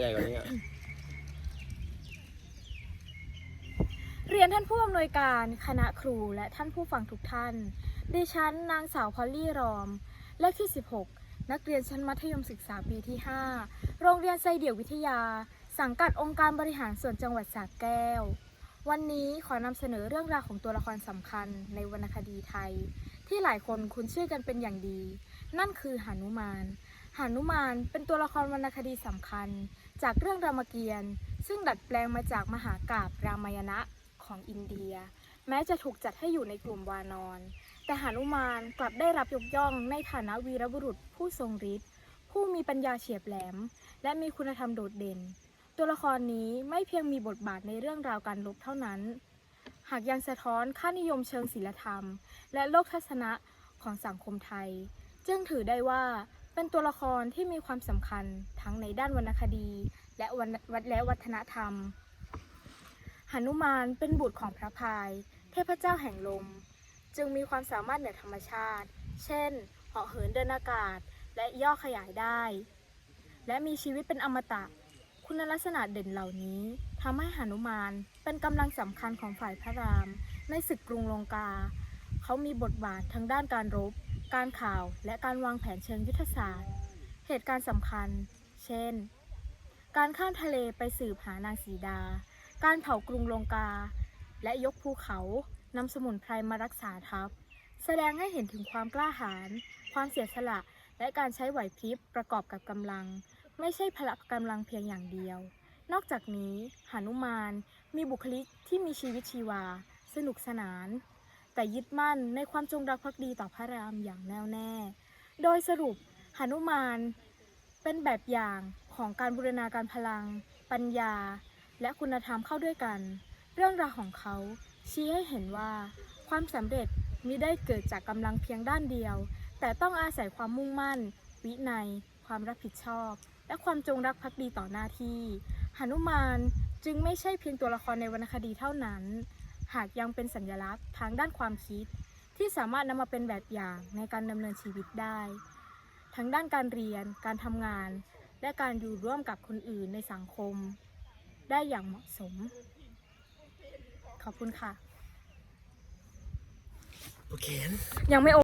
ใหญ่กว่านี้อะเรียนท่านผู้อำนวยการคณะครูและท่านผู้ฟังทุกท่าน ดิฉันนางสาวพอลลี่รอม เลขที่ 16 นักเรียนชั้นมัธยมศึกษาปีที่ 5 โรงเรียนไซเดี่ยววิทยา สังกัดองค์การบริหารส่วนจังหวัดสระแก้ว วันนี้ขอนำเสนอเรื่องราวของตัวละครสำคัญในวรรณคดีไทย ที่หลายคนคุ้นชื่อกันเป็นอย่างดี นั่นคือหานุมาน หานุมานเป็นตัวละครวรรณคดีสำคัญ จากเรื่องรามเกียรติ์ซึ่งดัดแปลงมาจากมหากาบรามายณะของอินเดีย แม้จะถูกจัดให้อยู่ในกลุ่มวานอนแต่หานุมานกลับได้รับยกย่องในฐานะวีรบุรุษผู้ทรงฤทธิ์ผู้มีปัญญาเฉียบแหลม และมีคุณธรรมโดดเด่น ตัวละครนี้ไม่เพียงมีบทบาทในเรื่องราวการลบเท่านั้น หากยังสะท้อนค่านิยมเชิงศิลธรรม และโลกทัศนะของสังคมไทย จึงถือได้ว่า เป็นตัวละครที่มีความสำคัญทั้งในด้านวรรณคดี และวัฒและวัฒนธรรมหนุมานเป็นบุตรของพระพาย เทพเจ้าแห่งลม จึงมีความสามารถเหนือธรรมชาติ เช่นเหาะเหินเดินอากาศ และย่อขยายได้ และมีชีวิตเป็นอมตะ คุณลักษณะเด่นเหล่านี้ทำให้หนุมานเป็นกำลังสำคัญของฝ่ายพระราม ในศึกกรุงลงกา เขามีบทบาททั้งด้านการรบ การข่าวและการวางแผนเชิงยุทธศาสตร์ เหตุการณ์สำคัญ เช่น การข้ามทะเลไปสืบหานางสีดา การเผากรุงลงกา และยกภูเขานำสมุนไพรมารักษาทัพ แสดงให้เห็นถึงความกล้าหาญความเสียสละ และการใช้ไหวพริบประกอบกับกำลัง ไม่ใช่พละกำลังเพียงอย่างเดียว นอกจากนี้หานุมานมีบุคลิกที่มีชีวิตชีวา สนุกสนาน แต่ยึดมั่นในความจงรักภักดีต่อพระรามอย่างแน่วแน่ โดยสรุปหนุมานเป็นแบบอย่างของการบูรณาการพลัง ปัญญา และคุณธรรมเข้าด้วยกัน เรื่องราวของเขาชี้ให้เห็นว่าความสำเร็จมิได้เกิดจากกำลังเพียงด้านเดียว แต่ต้องอาศัยความมุ่งมั่น วินัย ความรับผิดชอบ และความจงรักภักดีต่อหน้าที่หนุมานจึงไม่ใช่เพียงตัวละครในวรรณคดีเท่านั้น หากยังเป็นสัญลักษณ์ทางด้านความคิด ที่สามารถนำมาเป็นแบบอย่างในการดำเนินชีวิตได้ ทั้งด้านการเรียน การทำงาน และการอยู่ร่วมกับคนอื่นในสังคม ได้อย่างเหมาะสม ขอบคุณค่ะ โอเค ยังไม่โอ